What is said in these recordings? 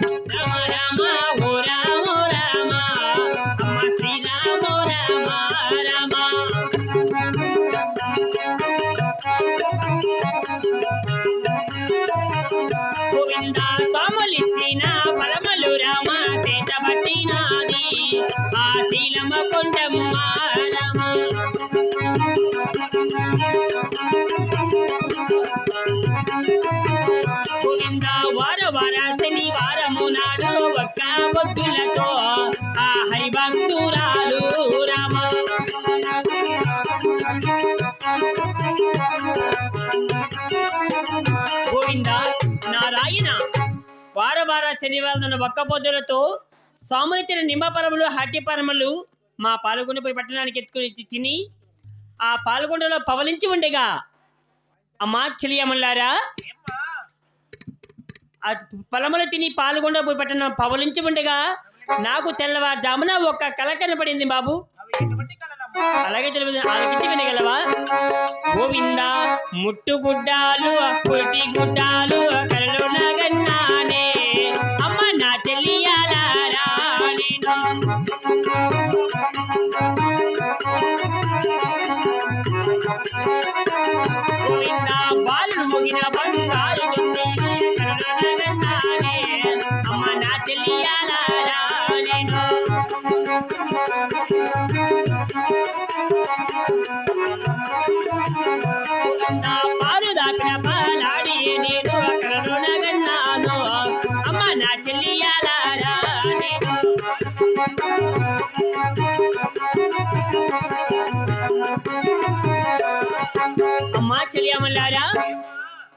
Ram, Ram. శనివారం ఒక్క పొద్దులతో స్వామునిచ్చిన నిమ్మపరములు హట్టిపరములు మా పాల్గొండపై పట్టణానికి ఎత్తుకుని తిని ఆ పాల్గొండలో పవలించి ఉండగా. అమ్మా చెలియమల్లారా? పొలములు తిని పాల్గొండపోయి పట్టణం పవలించి ఉండగా. నాకు తెల్లవారుజామున ఒక్క కల కనపడింది బాబు. అలాగే తెలియదు ఆలకించి వినగలవా? గోవింద ముట్టుగుడ్డాలు పుట్టి గుడ్డాలు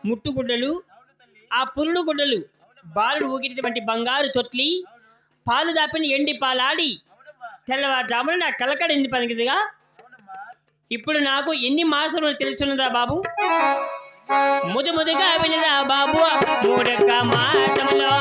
ముట్టుగుడ్డలు ఆ పురుడు గుడ్డలు బాలుడు ఊగినటువంటి బంగారు తొట్లి పాలు దాపిన ఎండి పాలాడి తెల్లవారుజామున నా కలకడింది పనికిదిగా? ఇప్పుడు నాకు ఎన్ని మాసములు తెలుసున్నదా బాబు? ముదు ముదుగా వినరా బాబు మూడొక్క మాసములో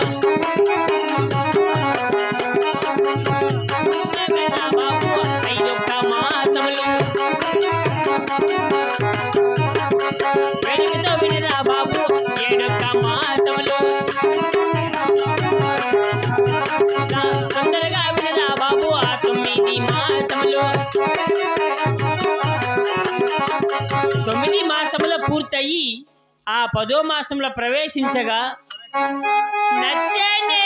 తొమ్మిది మాసముల పూర్తయి ఆ పదో మాసంలో ప్రవేశించగా నచ్చనే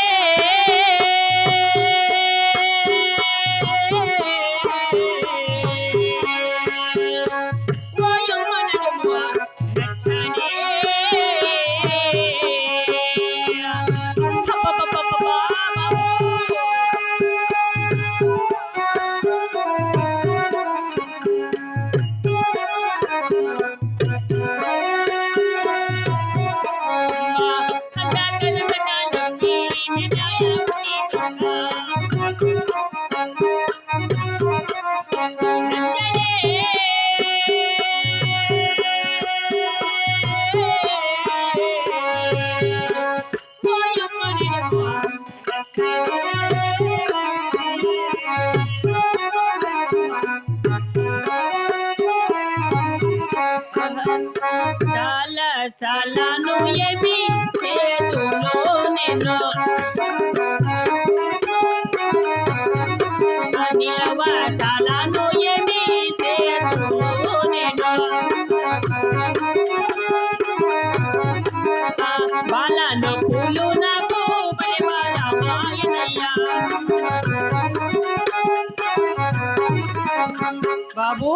బాబు.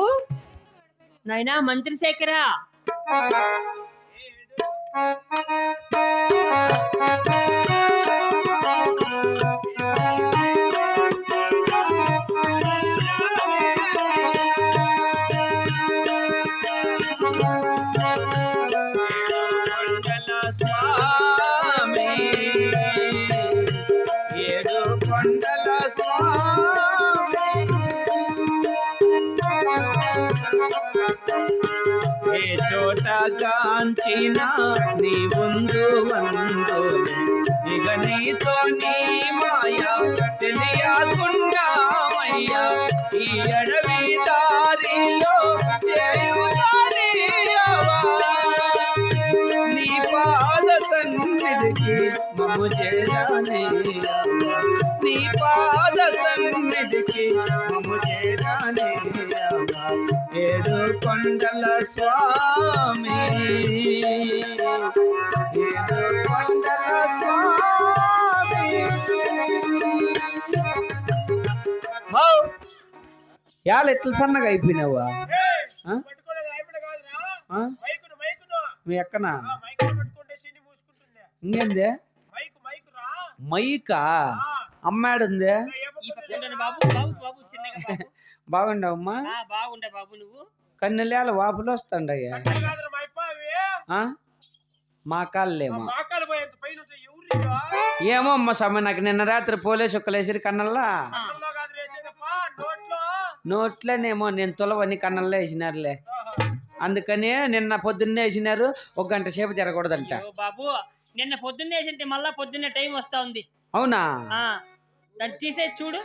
నాయనా మంత్రి శేఖరా. కొండల వంచిన నీ ముందు వందు ఇక నీతో నీ మాయ తెలియకున్నామయ్యా ఈ అడవి దారిలో నీ పాద సన్నిధికి మమ్మ మము చేరానయ్యా నీ పాద సన్నిధికి కొండల స్వామి కొండల స్వామి యాళ్ళ ఎట్లా సన్నగా అయిపోయినావా? మీ ఎక్కనా ఇంకేందే మైకా అమ్మాడుందే బాగుండవమ్మా బాగుండే బాబు నువ్వు కన్నెలేల వాపులు వస్తుండయ్యా. ఆ? మా కాళ్ళేమో. ఏమో అమ్మ స్వామి నాకు నిన్న రాత్రి పోలీసు ఒక్కలేసిరి కన్నల్లా. నోట్లోనేమో నేను తులవని కన్నల్లో వేసినారులే. అందుకని నిన్న పొద్దున్నే వేసినారు ఒక గంట సేపు జరగకూడదంట అయ్యో బాబు నిన్న పొద్దున్నే వేసింటే మళ్ళా పొద్దున్నే టైం వస్తా ఉంది. అవునా? తీసేసి చూడు.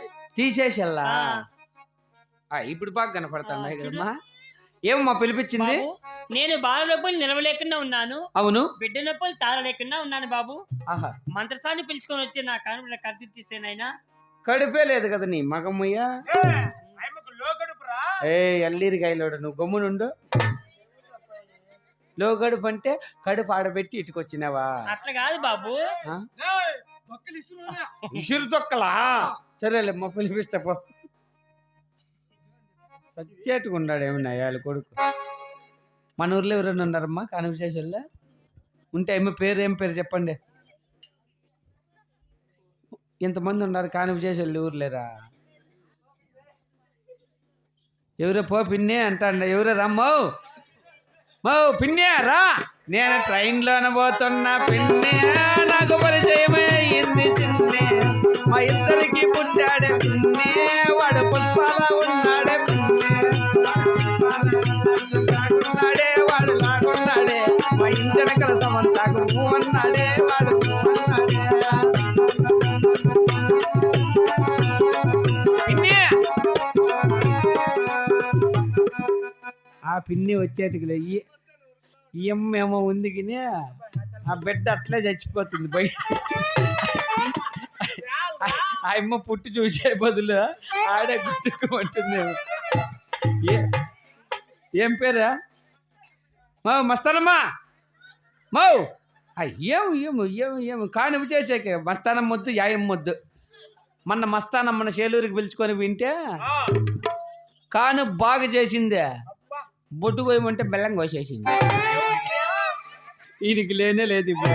ఆ, ఇప్పుడు బాగా చూడు. కదమ్మా. ఏమమ్మా పిలిపించింది? బాబు నేను బాల నొప్పులు నిలవలేకుండా ఉన్నాను. అవును. బిడ్డ నొప్పులు తాళలేకుండా ఉన్నాను బాబు. ఆహా. మంత్రసాన్ని పిలుచుకొని వచ్చి నా కనుక కత్తి తీసేనైనా కడుపే లేదు కదా నీ మగమ్మయ్య ఏ ఎల్లీరి గాయలోడు నువ్వు గమ్మునుండు. లో కడుపు అంటే కడుపు ఆడబెట్టి ఇటుకొచ్చినావా? అట్లా కాదు బాబు? ఇసురు తొక్కలా? సరేలే మా పిలిపిస్తా పో. సచ్చేట్టుగా ఉన్నాడు ఏమన్నా వాళ్ళ కొడుకు. మన ఊర్లో ఎవరైనా ఉన్నారమ్మా? కాన్వర్సేషన్లో ఉంటే ఏమో పేరు ఏం పేరు చెప్పండి. ఇంతమంది ఉన్నారు కాన్వర్సేషన్లు ఊర్లేరా? ఎవరో పో పిన్నే అంటాండ ఎవరో రమ్మో మౌ. పిన్నే రా. నేను ట్రైన్లోన పోతున్నా పిన్నే. నాకు పరిచయమే ఇంది చిన్నే. మా ఇద్దరికి పుట్టాడే పిన్ని వచ్చేటికి ఈ ఈ అమ్మ ఏమో ఉంది కానీ ఆ బిడ్డ అట్లే చచ్చిపోతుంది బయట. ఆ అమ్మ పుట్టి చూసే బదులు ఆడే గుట్టుకోమంటుంది ఏ ఏం పేరా? మౌ మస్తానమ్మా. మౌ. ఏం ఏము ఏము ఏము కానివి చేసాక మస్తానం మొద్దు యాయం మొద్దు. మొన్న మస్తానమ్మన సేలూరికి పిలుచుకొని వింటే కాను బాగా చేసిందే. బొడ్డు పోయి ఉంటే బెల్లం కోసేసింది ఈయనకి లేనే లేదు ఇప్పుడు.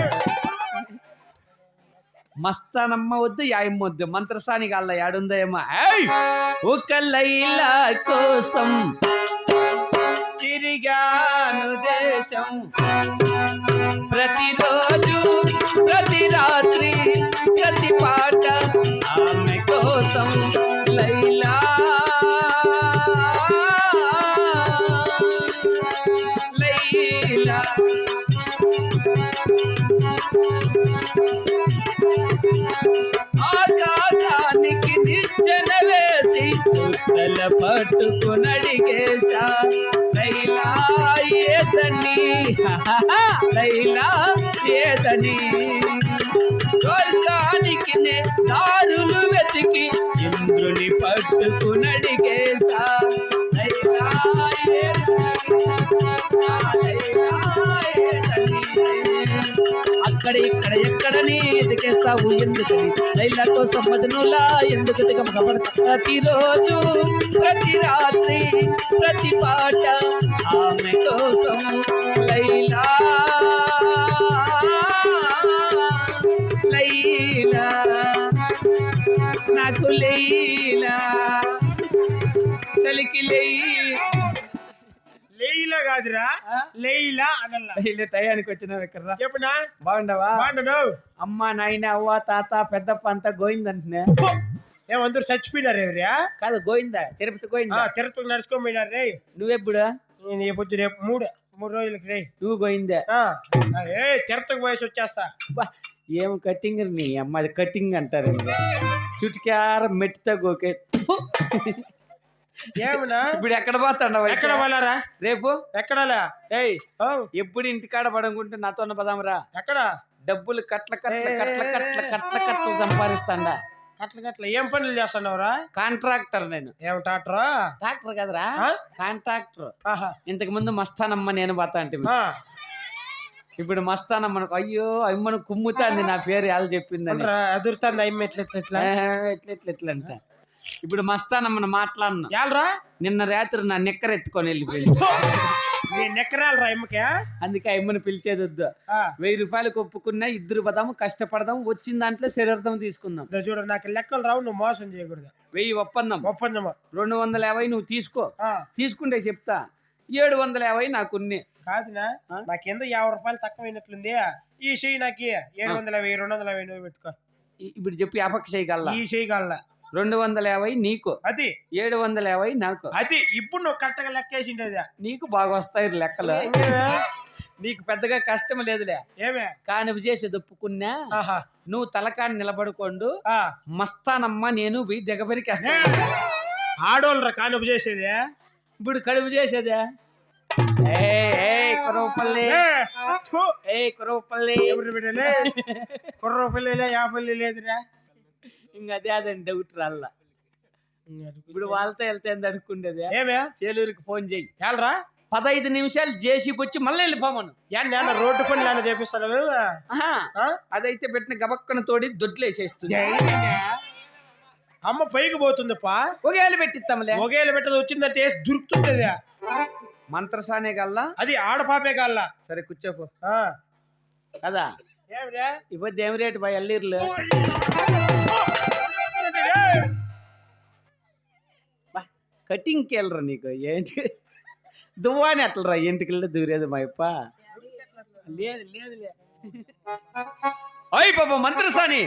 మస్తానమ్మ వద్దు యాయమ్మ వద్దు. మంత్రసాని అల్ల యాడుందో ఏమో ఒక లైలా కోసం తిరిగాను దేశం. ప్రతిరోజు ప్రతి రాత్రి ప్రతి పాట ఆమె కోసం. లైలా చేతని. స్వర్గానికి నే ఇక్కడ ఎక్కడని ఎదికేస్తావు ఎందుకు లైలా కోసం మదనులా ఎందుకు దిగమగబడతా ప్రతిరోజు ప్రతి రాత్రి ప్రతి పాట ఆమె కోసం లైలా. లైలా. నాకు లైలా. చలికి లైలా. కాదురా లేయిలా అనల్లా. లైలా టయానికి వచ్చినావు ఇక్కడ చెప్పునా బాగుండవా బాగుండు అమ్మ నాయన అవ్వ తాత పెద్దప్ప అంతా గోయిందంటున్నా ఏమందరూ చచ్చిపోయినారు ఎవరియా కాదు గోయిందా తిరుపతి గోయిందా తిరుపతి నడుచుకొని పోయినారు రే. నువ్వెప్పుడు నేను ఈ పొద్దు రేపు మూడు మూడు రోజులకి రే. నువ్వు గోయిందే ఆ, ఏ తిరుపతికి పోయేసి వచ్చేస్తా. ఏం కటింగ్ నీ అమ్మ అది కటింగ్ అంటారు. చుటికార మెట్టితో గోకే. ఏమన్నా? ఇప్పుడు ఎక్కడ అయితే? ఎక్కడ పోలారా? రేపు? ఎక్కడలా? ఏయ్ ఎప్పుడు ఇంటికాడ పడనుకుంటే నాతో పదాంరా ఎక్కడ? డబ్బులు కట్ల కట్ల కట్ల కట్ల కట్ల కట్ల సంపాదిస్తాండా? కట్ల కట్ల ఏం పనులు చేస్తున్నావురా? కాంట్రాక్టర్ నేను. ఏం టాటరా ట్రాక్టర్ కదరా? కాంట్రాక్టర్. ఇంతకు ముందు మస్తానమ్మ నేను పోతా అంటే ఇప్పుడు మస్తానమ్మను అయ్యో అమ్మను కుమ్ముతాంది నా పేరు ఎలా చెప్పిందని. అదురుతాంది అమ్మ ఎట్లా ఎట్లా ఇప్పుడు మస్తానమ్మను మాట్లాడిన యాలరా? నిన్న రాత్రి నా నిక్కర ఎత్తుకొని వెళ్ళిపోయింది. నీ నెక్కరాలరా అమ్మకే? అందుకే అమ్మని పిలిచేది వద్దు. ఆ, వెయ్యి రూపాయలకు ఒప్పుకున్నా ఇద్దరు పదాము కష్టపడదాం వచ్చిన దాంట్లో శరీరం తీసుకుందాం. ఇదో చూడు నాకు లెక్కలు రావు నువ్వు మోసం చేయకూడదు. వెయ్యి ఒప్పందం. ఒప్పందమా? రెండు వందల యాభై నువ్వు తీసుకో. ఆ, తీసుకుంటే చెప్తా. ఏడు వందల యాభై నాకున్ని కాదునా? ఆ? నాకు కింద యాభై రూపాయలు తక్కువైనట్లుంది? ఈ చెయ్యి నాకు ఏడు వందల యాభై రెండు వందల యాభై నువ్వు పెట్టుకో. ఇప్పుడు చెప్పి అపక్ష చేయగల ఈ చెయ్యి కాల రెండు వందల యాభై నీకు. అది. ఏడు వందల యాభై నాకు. అది. ఇప్పుడు నువ్వు కరెక్ట్గా లెక్కేసింది అది నీకు బాగా వస్తాయి లెక్కలు? నీకు పెద్దగా కష్టం లేదులే. ఏమే? కానీ చేసి ఒప్పుకున్నా ఆహా. నువ్వు తలకాని నిలబడుకోండు. ఆ. మస్తానమ్మ నేను పోయి దిగబరికి ఆడోళ్ళరా కానుపు చేసేది ఇప్పుడు కడుపు చేసేదే. ఏ ఏ కురవపల్లి ఏ, థు, ఏ కురవపల్లి ఎవరు బిడ్డలే కుర్ర పిల్లలే యాపల్లి లేదురా. ఇంకా అదే అదని డౌట్ రాల్లా ఇప్పుడు వాళ్ళతో వెళ్తే అనుకుండేది? ఏమే? చేలూరుకి ఫోన్ చెయ్యి. ఏలరా? పదహైదు నిమిషాలు జేసీకి వచ్చి మళ్ళీ వెళ్ళిపోమను. నేను రోడ్డు పని నేను చేపిస్తాను అదైతే పెట్టిన గబక్కన తోడి దొడ్లేసేస్తుంది. అమ్మ పైకి పోతుందప్పా? ఒకేళ్ళు పెట్టిస్తాంలే. ఒకేళ్ళు పెట్టదు వచ్చిందంటే దొరుకుతుంది. మంత్రసానే గల్లా? అది ఆడపాపే కాల్లా సరే కూర్చోపో. కదా? ఇప్పుడు రేటు బాయ్ అల్లీర్లు కటింగ్కి వెళ్ళరా నీకు? ఏంటి? దువ్వాని అట్లరా ఇంటికి వెళ్ళి దూరేది మా అప్ప లేదు లేదు అయ్యి పాప మంత్రసాని.